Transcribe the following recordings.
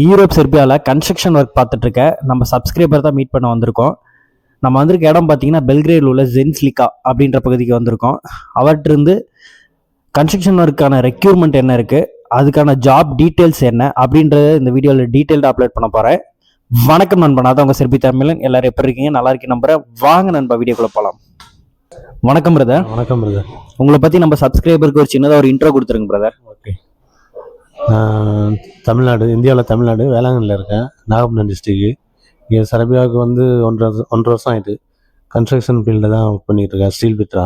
Europe செர்பியாவில் construction work பார்த்துட்டு இருக்க நம்ம சப்ஸ்கிரைபர் தான் மீட் பண்ண வந்திருக்கோம். நம்ம வந்திருக்க இடம் பார்த்தீங்கன்னா பெல்கிரேடில் உள்ள ஜென்ஸ்லிகா அப்படின்ற பகுதிக்கு வந்திருக்கோம். அவற்றிருந்து கன்ஸ்ட்ரக்ஷன் ஒர்க்கான ரெக்யூர்மெண்ட் என்ன இருக்குது அதுக்கான ஜாப் டீட்டெயில்ஸ் என்ன? அப்படின்றத இந்த வீடியோவில் டீட்டெயில்டாக அப்லோட் பண்ண போகிறேன் வணக்கம் நண்பன் அதான் உங்கள் செல்பி தமிழன். எல்லாரும் எப்படி இருக்கீங்க? நல்லா இருக்கீங்க நம்புறேன். வாங்க நண்பா வீடியோக்குள்ள போகலாம் வணக்கம் பிரதர் வணக்கம் பிரதர் உங்களை பற்றி நம்ம சப்ஸ்கிரைபருக்கு ஒரு சின்னதாக ஒரு இன்ட்ரோ கொடுத்துருங்க பிரதர் தமிழ்நாடு இந்தியாவில் தமிழ்நாடு வேளாங்கண்ணில் இருக்கேன் நாகப்பட்டினம் டிஸ்ட்ரிக்கு இங்கே சரபியாவுக்கு வந்து ஒன்றரை வருஷம் ஒன்றரை வருஷம் ஆயிட்டு கன்ஸ்ட்ரக்ஷன் ஃபீல்டில் தான் ஒர்க் பண்ணிகிட்டு இருக்கேன் ஸ்டீல் பிட்ரா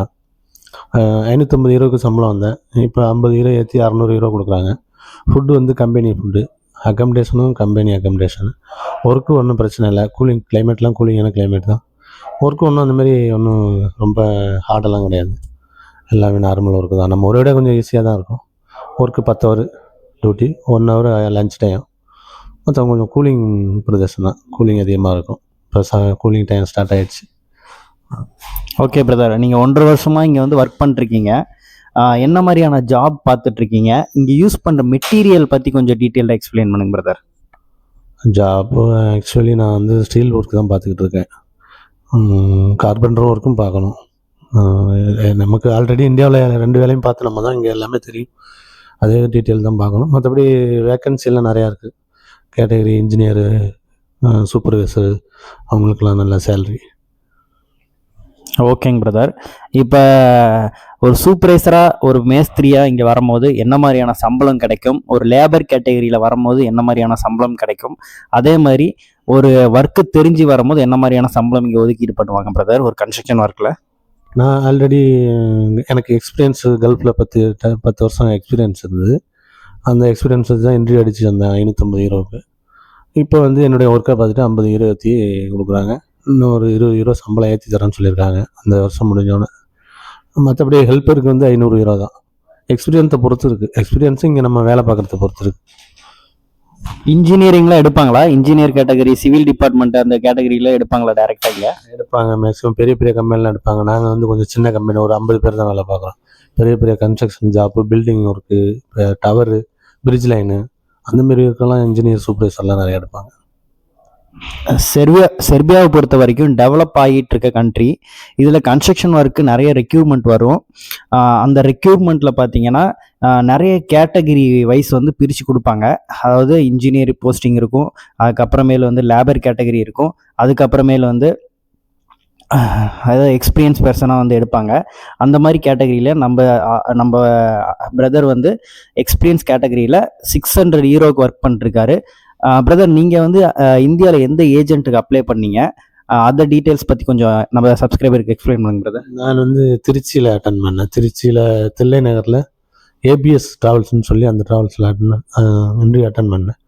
ஐநூற்றம்பது ஹீரோக்கு சம்பளம் வந்தேன். இப்போ ஐம்பது ஹீரோ ஏற்றி அறநூறு ஹீரோ கொடுக்குறாங்க. ஃபுட்டு வந்து கம்பெனி ஃபுட்டு அக்கமடேஷனும் கம்பெனி அக்கமடேஷன் ஒர்க்கு ஒன்றும் பிரச்சனை இல்லை. கூலிங் கிளைமேட்லாம் கூலிங்கான கிளைமேட் தான். ஒர்க்கு ஒன்றும் அந்த மாதிரி ஒன்றும் ரொம்ப ஹார்டெல்லாம் கிடையாது. எல்லாமே நார்மல் ஒர்க்கு தான். நம்ம ஒரு விட கொஞ்சம் ஈஸியாக தான் இருக்கும். ஒர்க்கு பத்து hour duty one hour lunch time மொத்தம் கொஞ்சம் கூலிங் பிரதேசம் தான். கூலிங் அதிகமாக இருக்கும். இப்போ கூலிங் டைம் ஸ்டார்ட் ஆயிடுச்சு. ஓகே பிரதர் நீங்கள் ஒன்றரை வருஷமாக இங்கே வந்து ஒர்க் பண்ணிருக்கீங்க என்ன மாதிரியான ஜாப் பார்த்துட்டு இருக்கீங்க இங்கே யூஸ் பண்ணுற மெட்டீரியல் பற்றி கொஞ்சம் டீட்டெயிலாக எக்ஸ்பிளைன் பண்ணுங்க பிரதர் ஜாப் ஆக்சுவலி நான் வந்து ஸ்டீல் ஒர்க் தான் பார்த்துக்கிட்டு இருக்கேன் கார்பெண்டர் ஒர்க்கும் பார்க்கணும். நமக்கு ஆல்ரெடி இந்தியாவில் ரெண்டு வேலையும் பார்த்து நம்ம தான் இங்கே எல்லாமே தெரியும். அதே டீட்டெயில் தான் பார்க்கணும். மற்றபடி வேக்கன்சிலாம் நிறையா இருக்குது கேட்டகரி இன்ஜினியரு சூப்பர்வைசரு அவங்களுக்கெல்லாம் நல்ல சேல்ரி ஓகேங்க பிரதர் இப்போ ஒரு சூப்பர்வைசராக ஒரு மேஸ்திரியாக இங்கே வரும்போது என்ன மாதிரியான சம்பளம் கிடைக்கும்? ஒரு லேபர் கேட்டகரியில் வரும்போது என்ன மாதிரியான சம்பளம் கிடைக்கும்? அதே மாதிரி ஒரு ஒர்க்கு தெரிஞ்சு வரும்போது என்ன மாதிரியான சம்பளம் இங்கே ஒதுக்கீடு பண்ணுவாங்க பிரதர் ஒரு கன்ஸ்ட்ரக்ஷன் ஒர்க்கில் நான் ஆல்ரெடி எனக்கு எக்ஸ்பீரியன்ஸ் கல்ஃபில் பத்து பத்து வருஷம் எக்ஸ்பீரியன்ஸ் இருந்தது. அந்த எக்ஸ்பீரியன்ஸ் தான் என்ட்ரி அடிச்சு வந்தேன் ஐநூற்றம்பது ஹீரோவுக்கு இப்போ வந்து என்னுடைய ஒர்க்கை பார்த்துட்டு ஐம்பது ஹீரோ ஏற்றி கொடுக்குறாங்க. இன்னும் ஒரு இருபது ஹீரோ சம்பளம் ஏற்றி தரேன்னு சொல்லியிருக்காங்க அந்த வருஷம் முடிஞ்சோன்னே மற்றபடி ஹெல்ப்பருக்கு வந்து ஐநூறு ஹீரோ தான். எக்ஸ்பீரியன்ஸை பொறுத்து இருக்குது எக்ஸ்பீரியன்ஸும் இங்கே நம்ம வேலை பார்க்குறத பொறுத்து இருக்குது இன்ஜினியரிங்லாம் எடுப்பாங்களா? இன்ஜினியர் கேட்டகரி சிவில் டிபார்ட்மெண்ட் அந்த கேட்டகரியில எடுப்பாங்களா டேரெக்டாக இங்கே? எடுப்பாங்க. மேக்ஸிமம் பெரிய பெரிய கம்பெனிலாம் எடுப்பாங்க. நாங்கள் வந்து கொஞ்சம் சின்ன கம்பெனி ஒரு ஐம்பது பேர் தான் வேலை பார்க்குறோம். பெரிய பெரிய construction job building work tower bridge line அந்த மாதிரி இருக்கலாம் இன்ஜினியர் சூப்பர்வைசர்லாம் நிறைய எடுப்பாங்க. செர்பியா செர்பியாவை பொறுத்த வரைக்கும் டெவலப் ஆகிட்டு இருக்க கண்ட்ரி இதில் கன்ஸ்ட்ரக்ஷன் ஒர்க்கு நிறைய ரெக்யூர்மெண்ட் வரும். அந்த ரெக்யூர்மெண்ட்டில் பார்த்தீங்கன்னா நிறைய கேட்டகரி வைஸ் வந்து பிரித்து கொடுப்பாங்க. அதாவது இன்ஜினியர் போஸ்டிங் இருக்கும். அதுக்கப்புறமேல வந்து லேபர் கேட்டகரி இருக்கும். அதுக்கப்புறமேல வந்து அதாவது எக்ஸ்பீரியன்ஸ் பர்சனாக வந்து எடுப்பாங்க. அந்த மாதிரி கேட்டகரியில் நம்ம நம்ம பிரதர் வந்து எக்ஸ்பீரியன்ஸ் கேட்டகரியில் சிக்ஸ் ஹண்ட்ரட் ஹீரோக்கு ஒர்க் பண்ணிருக்காரு. பிரதர் நீங்கள் வந்து இந்தியாவில் எந்த ஏஜென்ட்டுக்கு அப்ளை பண்ணீங்க? அந்த டீட்டெயில்ஸ் பற்றி கொஞ்சம் நம்ம சப்ஸ்கிரைபருக்கு எக்ஸ்பிளைன் பண்ணுங்க பிரதர் நான் வந்து திருச்சியில் அட்டன் பண்ணேன். திருச்சியில் தில்லை நகரில் ஏபிஎஸ் ட்ராவல்ஸ்னு சொல்லி அந்த ட்ராவல்ஸில் அட்டன் இன்டர்வியூ அட்டன் பண்ணேன்.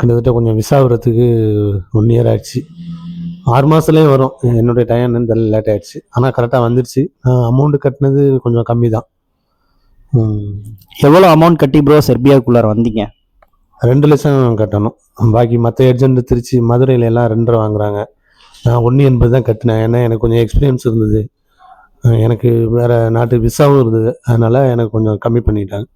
கிட்டத்தட்ட கொஞ்சம் விசா வரத்துக்கு ஒன் இயர் ஆயிடுச்சு. ஆறு மாதத்துலேயே வரும். என்னுடைய டைம் என்னன்னு தெரியல லேட் ஆயிடுச்சு. ஆனால் கரெக்டாக வந்துடுச்சு அமௌண்ட்டு கட்டினது கொஞ்சம் கம்மி தான் எவ்வளோ அமௌண்ட் கட்டி ப்ரோ செர்பியாவுக்குள்ளார வந்தீங்க? ரெண்டு லட்சம் கட்டணும். பாக்கி மற்ற ஏஜென்ட் திருச்சி மதுரையில் எல்லாம் ரெண்டரை வாங்குறாங்க. நான் ஒன்று எண்பது தான் கட்டினேன். ஏன்னா எனக்கு கொஞ்சம் எக்ஸ்பீரியன்ஸ் இருந்தது. எனக்கு வேறு நாட்டு விசாவும் இருந்தது. அதனால் எனக்கு கொஞ்சம் கம்மி பண்ணிட்டாங்க.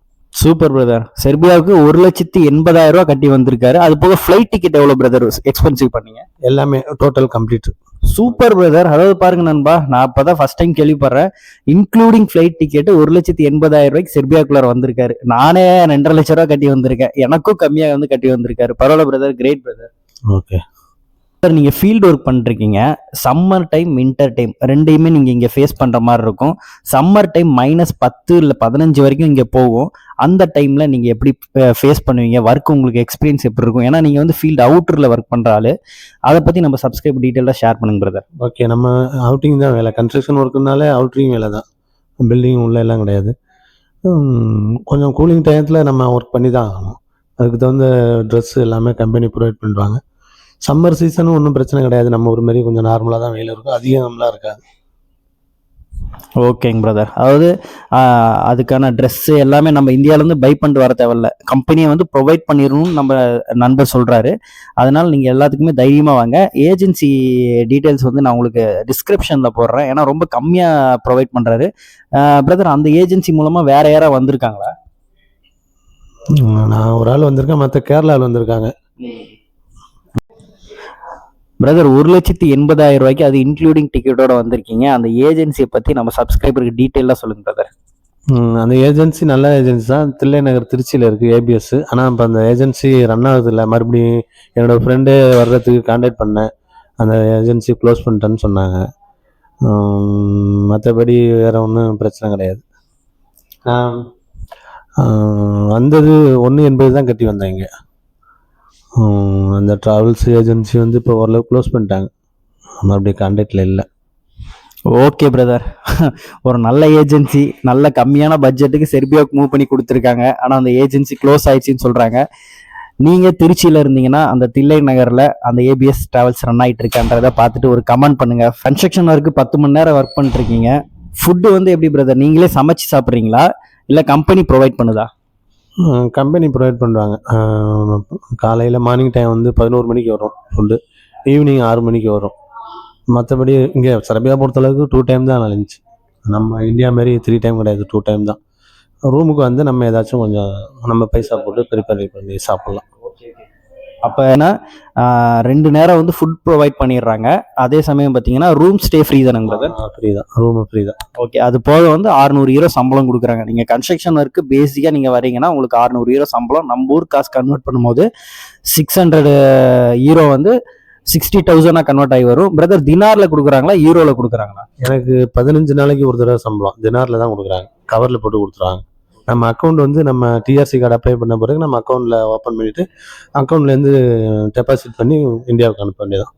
சூப்பர் பிரதர் செர்பியாவுக்கு ஒரு லட்சத்தி எண்பதாயிரம் ரூபாய் கட்டி வந்திருக்காரு. அது போக ஃப்ளைட் டிக்கெட் எவ்வளோ பிரதர் எக்ஸ்பென்சிவ் பண்ணீங்க. எல்லாமே டோட்டல் கம்ப்ளீட் சூப்பர் பிரதர் அதாவது பாருங்க நண்பா நான் அப்பதான் ஃபர்ஸ்ட் டைம் கேள்விப்படுறேன். இன்க்ளூடிங் ஃபிளைட் டிக்கெட் ஒரு லட்சத்தி எண்பதாயிரம் ரூபாய்க்கு செர்பியாக்குள்ளார வந்திருக்காரு. நானே ரெண்டரை லட்ச ரூபா கட்டி வந்திருக்கேன். எனக்கும் கம்மியா வந்து கட்டி வந்திருக்காரு. பரவாயில்ல brother great brother okay sir நீங்கள் ஃபீல்டு ஒர்க் பண்ணிருக்கீங்க சம்மர் டைம் வின்டர் டைம் ரெண்டையுமே நீங்கள் இங்கே ஃபேஸ் பண்ணுற மாதிரி இருக்கும் சம்மர் டைம் மைனஸ் பத்து இல்லை பதினஞ்சு வரைக்கும் இங்கே போகும். அந்த டைமில் நீங்கள் எப்படி ஃபேஸ் பண்ணுவீங்க? ஒர்க் உங்களுக்கு எக்ஸ்பீரியன்ஸ் எப்படி இருக்கும் ஏன்னா நீங்கள் வந்து ஃபீல்டு அவுட்டரில் ஒர்க் பண்ணுற ஆளு. அதை பற்றி நம்ம சப்ஸ்கிரைப் டீட்டெயிலாக ஷேர் பண்ணுங்க பிரதர் ஓகே நம்ம அவுட்டிங் தான் வேலை. கன்ஸ்ட்ரக்ஷன் ஒர்க்குனாலே அவுட்டிங் வேலை தான். பில்டிங் உள்ள எல்லாம் கிடையாது. கொஞ்சம் கூலிங் டயத்தில் நம்ம ஒர்க் பண்ணி தான் ஆகணும். அதுக்கு தகுந்த ட்ரெஸ் எல்லாமே கம்பெனி ப்ரொவைட் பண்ணுவாங்க சம்மர் சீசனும் ஒன்றும் பிரச்சனை கிடையாது. நம்ம ஒரு மாதிரி கொஞ்சம் நார்மலாக தான் வெயில் இருக்கும். அதிகம்லாம் இருக்காது. ஓகேங்க பிரதர் அதாவது அதுக்கான ட்ரெஸ்ஸு எல்லாமே நம்ம இந்தியாவிலேருந்து பை பண்ணிட்டு வர தேவையில்ல. கம்பெனியை வந்து ப்ரொவைட் பண்ணிடணும்னு நம்ம நண்பர் சொல்கிறாரு அதனால நீங்கள் எல்லாத்துக்குமே தைரியமாக வாங்க. ஏஜென்சி டீட்டெயில்ஸ் வந்து நான் உங்களுக்கு டிஸ்கிரிப்ஷனில் போடுறேன். ஏன்னா ரொம்ப கம்மியாக ப்ரொவைட் பண்ணுறாரு பிரதர் அந்த ஏஜென்சி மூலமாக வேற யாராவது வந்திருக்காங்களா? நான் ஒரு ஆள் வந்திருக்கேன். மற்ற கேரளாவில் வந்திருக்காங்க. பிரதர் ஒரு லட்சத்தி எண்பதாயிரம் ரூபாய்க்கு அது இன்க்ளூடிங் டிக்கெட்டோட வந்திருக்கீங்க. அந்த ஏஜென்சியை பற்றி நம்ம சப்ஸ்கிரைபருக்கு டீட்டெயிலாக சொல்லுங்க பிரதர் அந்த ஏஜென்சி நல்ல ஏஜென்சி தான். தில்லை நகர் திருச்சியில் இருக்குது ஏபிஎஸ் ஆனால் இப்போ அந்த ஏஜென்சி ரன் ஆகுது இல்லை மறுபடியும் என்னோடய ஃப்ரெண்டு வர்றதுக்கு காண்டாக்ட் பண்ணேன். அந்த ஏஜென்சி க்ளோஸ் பண்ணிட்டேன்னு சொன்னாங்க. மற்றபடி வேறு ஒன்றும் பிரச்சனை கிடையாது. வந்தது ஒன்று எண்பது தான் கட்டி வந்தாங்க இங்கே. அந்த ட்ராவல்ஸ் ஏஜென்சி வந்து இப்போ ஓரளவு க்ளோஸ் பண்ணிட்டாங்க. மறுபடியும் காண்டாக்டில் இல்லை. ஓகே பிரதர் ஒரு நல்ல ஏஜென்சி நல்ல கம்மியான பட்ஜெட்டுக்கு செர்பியாவுக்கு மூவ் பண்ணி கொடுத்துருக்காங்க. ஆனால் அந்த ஏஜென்சி க்ளோஸ் ஆயிடுச்சுன்னு சொல்கிறாங்க நீங்கள் திருச்சியில் இருந்தீங்கன்னா அந்த தில்லை நகரில் அந்த ஏபிஎஸ் டிராவல்ஸ் ரன் ஆகிட்டு இருக்கான்றதை பார்த்துட்டு ஒரு கமெண்ட் பண்ணுங்கள் கன்ஸ்ட்ரக்ஷன் ஒர்க்கு பத்து மணி நேரம் ஒர்க் பண்ணிட்டுருக்கீங்க ஃபுட்டு வந்து எப்படி பிரதர் நீங்களே சமைச்சு சாப்பிட்றீங்களா? இல்லை கம்பெனி ப்ரொவைட் பண்ணுதா? கம்பெனி ப்ரொவைட் பண்ணுறாங்க காலையில் மார்னிங் டைம் வந்து பதினோரு மணிக்கு வரும் ஃபுட்டு ஈவினிங் ஆறு மணிக்கு வரும். மற்றபடி இங்கே சரபியா பொறுத்தளவுக்கு டூ டைம் தான் லஞ்ச் நம்ம இந்தியா மாதிரி த்ரீ டைம் கிடையாது டூ டைம் தான். ரூமுக்கு வந்து நம்ம ஏதாச்சும் கொஞ்சம் நம்ம பைசா போட்டு ப்ரிப்பேர் பண்ணி சாப்பிட்லாம். அப்போ என்ன ரெண்டு நேரம் வந்து ஃபுட் ப்ரொவைட் பண்ணிடுறாங்க. அதே சமயம் பார்த்தீங்கன்னா ரூம் ஸ்டே ஃப்ரீ தானங்க பிரதர் ஃப்ரீ தான். ரூமு ஃப்ரீ தான். ஓகே அது போக வந்து 600 ஹீரோ சம்பளம் கொடுக்குறாங்க. நீங்கள் கன்ஸ்ட்ரக்ஷன் ஒர்க்கு பேசிக்காக நீங்கள் வரீங்கன்னா உங்களுக்கு 600 ஹீரோ சம்பளம். நம்ம ஊர் காசு கன்வெர்ட் பண்ணும்போது சிக்ஸ் ஹண்ட்ரட் ஹீரோ வந்து சிக்ஸ்டி தௌசண்டாக கன்வெர்ட் ஆகி வரும். பிரதர் தினாரில் கொடுக்குறாங்களா ஹீரோவில் கொடுக்குறாங்களா? எனக்கு பதினஞ்சு நாளைக்கு ஒரு தடவை சம்பளம். தினாரில் தான் கொடுக்குறாங்க. கவரில் போட்டு கொடுத்துருவாங்க. நம்ம அக்கௌண்ட் வந்து நம்ம டிஆர்சி கார்டு அப்ளை பண்ண பிறகு நம்ம அக்கௌண்ட்டில் ஓப்பன் பண்ணிவிட்டு அக்கௌண்ட்லேருந்து டெபாசிட் பண்ணி இந்தியாவுக்கு அனுப்ப வேண்டியதான்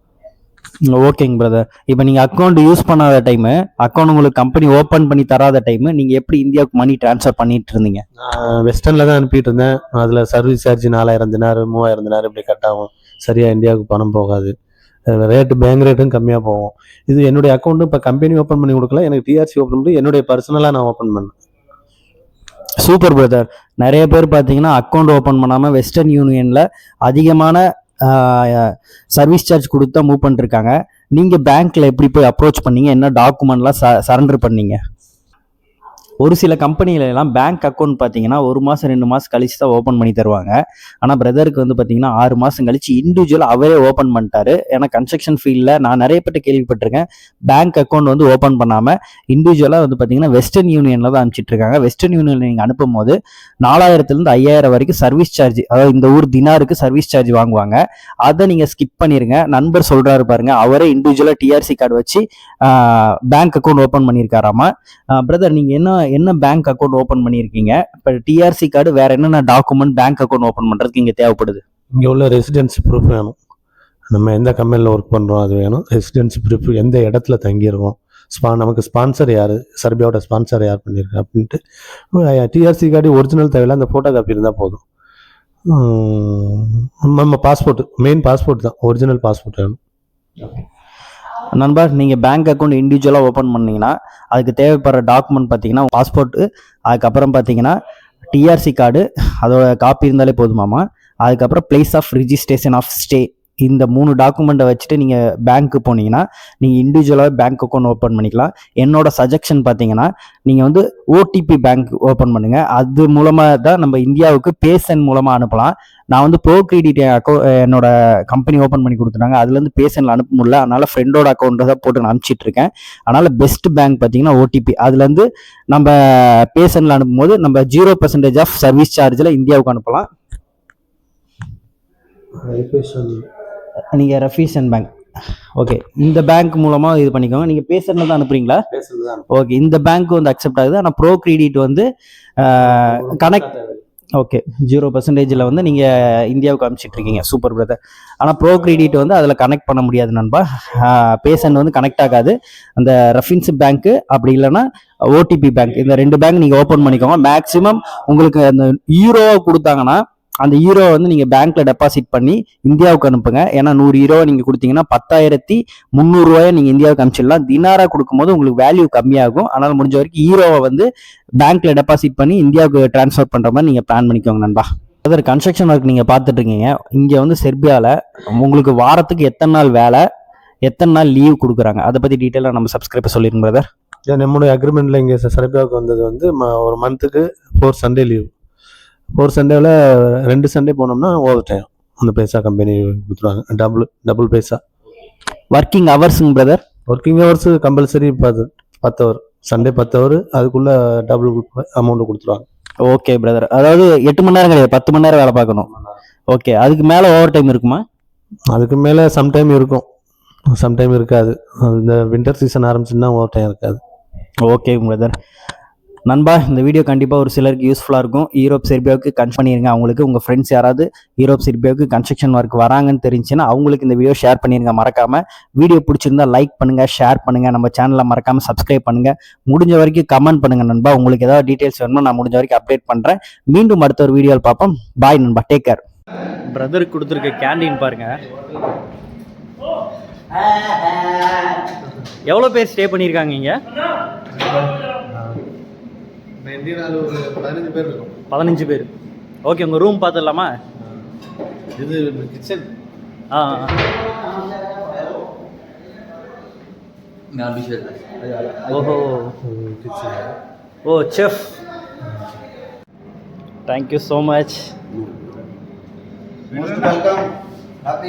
ஓகேங்க பிரதர் இப்போ நீங்கள் அக்கௌண்ட் யூஸ் பண்ணாத டைமு அக்கௌண்ட் உங்களுக்கு கம்பெனி ஓப்பன் பண்ணி தராத டைமு நீங்கள் எப்படி இந்தியாவுக்கு மணி ட்ரான்ஸ்ஃபர் பண்ணிட்டு இருந்தீங்க? வெஸ்டர்னில் தான் அனுப்பிட்டு இருந்தேன். அதில் சர்வீஸ் சார்ஜ் நாலாயிரம் தினார் மூவாயிரம் தினார் இப்படி கட் ஆகும். சரியாக இந்தியாவுக்கு பணம் போகாது. ரேட்டு பேங்க் ரேட்டும் கம்மியாக போகும். இது என்னுடைய அக்கௌண்ட்டு இப்போ கம்பெனி ஓப்பன் பண்ணி கொடுக்கல. எனக்கு டிஆர்சி ஓப்பன் பண்ணி என்னுடைய பர்சனலாக நான் ஓப்பன் பண்ணேன். சூப்பர் பிரதர் நிறைய பேர் பார்த்தீங்கன்னா அக்கௌண்ட் ஓப்பன் பண்ணாமல் வெஸ்டர்ன் யூனியனில் அதிகமான சர்வீஸ் சார்ஜ் கொடுத்தா மூவ் பண்ணிருக்காங்க நீங்கள் பேங்க்கில் எப்படி போய் அப்ரோச் பண்ணீங்க? என்ன டாக்குமெண்ட்லாம் ச சரண்டர் பண்ணீங்க? ஒரு சில கம்பெனிகளெல்லாம் பேங்க் அக்கௌண்ட் பார்த்தீங்கன்னா ஒரு மாதம் ரெண்டு மாதம் கழிச்சு தான் ஓப்பன் பண்ணி தருவாங்க. ஆனால் பிரதருக்கு வந்து பார்த்தீங்கன்னா ஆறு மாதம் கழிச்சு இண்டிவிஜுவலாக அவரே ஓப்பன் பண்ணிட்டாரு. ஏன்னா கன்ஸ்ட்ரக்ஷன் ஃபீல்டில் நான் நிறைய கேள்விப்பட்டிருக்கேன். பேங்க் அக்கௌண்ட் வந்து ஓப்பன் பண்ணாமல் இண்டிவிஜுவலாக வந்து பார்த்தீங்கன்னா வெஸ்டர்ன் யூனியனில் தான் அனுப்பிச்சிட்டு இருக்காங்க. வெஸ்டர்ன் யூனியனில் நீங்கள் அனுப்பும் போது நாலாயிரத்துலேருந்து ஐயாயிரம் வரைக்கும் சர்வீஸ் சார்ஜ் அதாவது இந்த ஊர் தினாருக்கு சர்வீஸ் சார்ஜ் வாங்குவாங்க. அதை நீங்கள் ஸ்கிப் பண்ணிடுங்க நண்பர் சொல்கிறாரு பாருங்க அவரே இண்டிவிஜுவலாக டிஆர்சி கார்டு வச்சு பேங்க் அக்கௌண்ட் ஓப்பன் பண்ணியிருக்காராமா பிரதர் நீங்கள் என்ன என்ன பேங்க் அக்கௌண்ட் ஓப்பன் பண்ணியிருக்கீங்க? இப்போ டிஆர்சி கார்டு வேற என்னென்ன டாக்குமெண்ட் பேங்க் அக்கௌண்ட் ஓப்பன் பண்ணுறதுக்கு இங்கே தேவைப்படுது? இங்கே உள்ள ரெசிடென்சி ப்ரூஃப் வேணும். நம்ம எந்த கம்பெனியில் ஒர்க் பண்ணுறோம் அது வேணும். ரெசிடென்சி ப்ரூஃப் எந்த இடத்துல தங்கியிருக்கோம்? ஸ்பா நமக்கு ஸ்பான்சர் யார்? சர்பியாவோட ஸ்பான்சர் யார் பண்ணியிருக்கா? அப்படின்ட்டு டிஆர்சி கார்டு ஒரிஜினல் தேவையில்ல அந்த ஃபோட்டோ காப்பி இருந்தால் போதும் நம்ம பாஸ்போர்ட் மெயின் பாஸ்போர்ட் தான். ஒரிஜினல் பாஸ்போர்ட் வேணும். நண்பா நீங்கள் பேங்க் அக்கௌண்ட் இண்டிவிஜுவலாக ஓப்பன் பண்ணிங்கன்னா அதுக்கு தேவைப்படுற டாக்குமெண்ட் பார்த்தீங்கன்னா பாஸ்போர்ட்டு அதுக்கப்புறம் பார்த்தீங்கன்னா டிஆர்சி கார்டு அதோட காப்பி இருந்தாலே போதுமாமா அதுக்கப்புறம் place of registration of stay இந்த மூணு டாக்குமெண்ட்டை வச்சுட்டு நீங்கள் பேங்க்கு போனீங்கன்னா நீங்கள் இண்டிவிஜுவலாகவே பேங்க் அக்கௌண்ட் ஓப்பன் பண்ணிக்கலாம். என்னோட சஜஷன் பார்த்தீங்கன்னா நீங்கள் வந்து ஓடிபி பேங்க் ஓப்பன் பண்ணுங்கள் அது மூலமாக தான் நம்ம இந்தியாவுக்கு பேசன் மூலமாக அனுப்பலாம். நான் வந்து ப்ரோ கிரெடிட் அக்கௌ என்னோட கம்பெனி ஓப்பன் பண்ணி கொடுத்துட்டாங்க. அதுலேருந்து பேசனில் அனுப்ப முடியல. அதனால் ஃப்ரெண்டோட அக்கௌண்ட்டை தான் போட்டு நான் அனுப்பிச்சிட்டு இருக்கேன். பெஸ்ட் பேங்க் பார்த்தீங்கன்னா ஓடிபி அதுலேருந்து நம்ம பேசனில் அனுப்பும்போது நம்ம ஜீரோ பர்சன்டேஜ் ஆஃப் சர்வீஸ் சார்ஜில் இந்தியாவுக்கு அனுப்பலாம். நீங்கள் ரெஃபீசன் பேங்க் ஓகே இந்த பேங்க் மூலமாக இது பண்ணிக்கோங்க. நீங்கள் பேசனில் தான் அனுப்புறீங்களா ஓகே இந்த பேங்க் வந்து அக்செப்ட் ஆகுது. ஆனால் ப்ரோ கிரெடிட் வந்து கனெக்ட் ஓகே ஜீரோ பர்சன்டேஜில் வந்து நீங்கள் இந்தியாவுக்கு அனுப்பிச்சிட்டு இருக்கீங்க. சூப்பர் பிரதர் ஆனால் ப்ரோ கிரெடிட் வந்து அதில் கனெக்ட் பண்ண முடியாது நண்பா. பேசன் வந்து கனெக்ட் ஆகாது. அந்த ரெஃபின்ஸ் பேங்க்கு அப்படி இல்லைன்னா ஓடிபி பேங்க் இந்த ரெண்டு பேங்க் நீங்கள் ஓப்பன் பண்ணிக்கோங்க. மேக்ஸிமம் உங்களுக்கு அந்த யூரோவை கொடுத்தாங்கன்னா அந்த ஹீரோ வந்து நீங்கள் பேங்க்கில் டெபாசிட் பண்ணி இந்தியாவுக்கு அனுப்புங்க. ஏன்னா நூறு ஹீரோ நீங்கள் கொடுத்தீங்கன்னா பத்தாயிரத்தி முந்நூறுரூவாயை நீங்கள் இந்தியாவுக்கு அனுப்பிச்சிடலாம். தினாராக கொடுக்கும்போது உங்களுக்கு வேல்யூ கம்மியாகும். அதனால் முடிஞ்ச வரைக்கும் ஹீரோவை வந்து பேங்க்கில் டெபாசிட் பண்ணி இந்தியாவுக்கு ட்ரான்ஸ்ஃபர் பண்ணுற மாதிரி நீங்கள் பிளான் பண்ணிக்கோங்க நண்பா. அதர் கன்ஸ்ட்ரக்ஷன் ஒர்க் நீங்கள் பார்த்துட்டு இருக்கீங்க. இங்கே வந்து செர்பியாவில் உங்களுக்கு வாரத்துக்கு எத்தனை நாள் வேலை? எத்தனை நாள் லீவ் கொடுக்குறாங்க? அதை பற்றி டீட்டெயிலாக நம்ம சப்ஸ்கிரைப் சொல்லிருங்க பிரதர் நம்மளுடைய அக்ரிமெண்ட்டில் இங்கே செர்பியாவுக்கு வந்தது வந்து ம- ஒரு மந்த்துக்கு ஃபோர் சண்டே லீவ் ஃபோர் சண்டேவில் ரெண்டு சண்டே போனோம்னா ஓவர் டைம் அந்த பைசா கம்பெனி கொடுத்துருவாங்க. Double double paisa. ஒர்க்கிங் ஹவர்ஸுங்க பிரதர் ஒர்க்கிங் ஹவர்ஸ் கம்பல்சரி பத்து பத்து ஹவர் சண்டே பத்து ஹவர் அதுக்குள்ள டபுள் அமௌண்ட் கொடுத்துருவாங்க. ஓகே பிரதர் அதாவது எட்டு மணி நேரம் கிடையாது பத்து மணி நேரம் வேலை பார்க்கணும். ஓகே அதுக்கு மேலே ஓவர் டைம் இருக்குமா? அதுக்கு மேலே சம்டைம் இருக்கும். சம்டைம் இருக்காது. இந்த வின்டர் சீசன் ஆரம்பிச்சுன்னா ஓவர் டைம் இருக்காது. ஓகே பிரதர் நண்பா இந்த வீடியோ கண்டிப்பாக ஒரு சிலருக்கு யூஸ்ஃபுல்லாக இருக்கும். யூரோப் செர்பியாவுக்கு கன்ஸ் பண்ணிருங்க. அவங்களுக்கு உங்கள் ஃப்ரெண்ட்ஸ் யாராவது யூரோப் செர்பியாவுக்கு கன்ஸ்ட்ரக்ஷன் ஒர்க் வராங்கன்னு தெரிஞ்சுன்னா அவங்களுக்கு இந்த வீடியோ ஷேர் பண்ணிருங்க. மறக்காமல் வீடியோ பிடிச்சிருந்தா லைக் பண்ணுங்கள் ஷேர் பண்ணுங்கள் நம்ம சேனலை மறக்காமல் சப்ஸ்கிரைப் பண்ணுங்கள் முடிஞ்ச வரைக்கும் கமெண்ட் பண்ணுங்க நண்பா. உங்களுக்கு ஏதாவது டீட்டெயில்ஸ் வேணுமோ நான் முடிஞ்ச வரைக்கும் அப்டேட் பண்ணுறேன் மீண்டும் அடுத்த ஒரு வீடியோவில் பார்ப்போம். பாய் நண்பா. டேக் கேர் பிரதருக்கு கொடுத்துருக்க கேண்டீன் பாருங்க. எவ்வளோ பேர் ஸ்டே பண்ணியிருக்காங்க இங்கே? பதினஞ்சு பேர் இருக்கும். பதினஞ்சு பேர். ஓகே உங்கள் ரூம் பார்த்துடலாமா? இது கிச்சன் ஆ ஓஹோ. Kitchen O chef thank you so much. Happy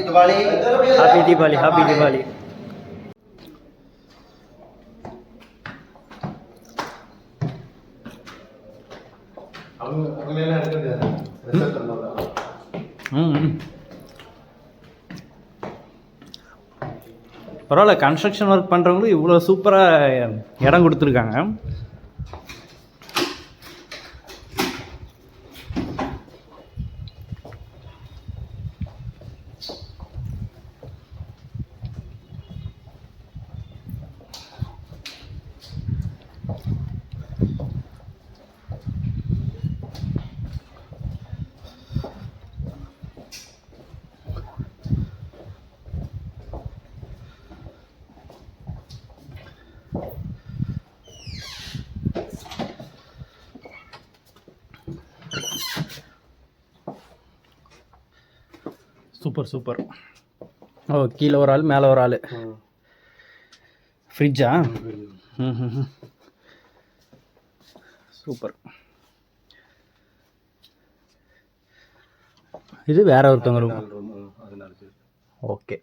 Deepavali happy Deepavali பரவாயில்ல கன்ஸ்ட்ரக்ஷன் ஒர்க் பண்ணுறவங்களுக்கு இவ்வளோ சூப்பராக இடம் கொடுத்துருக்காங்க. சூப்பர் சூப்பர் ஓ கீழே ஒரு ஆள் மேலே ஒரு ஆள். ஃப்ரிட்ஜா ம் சூப்பர் இது வேற ஒருத்தவங்க ரூம் ஓகே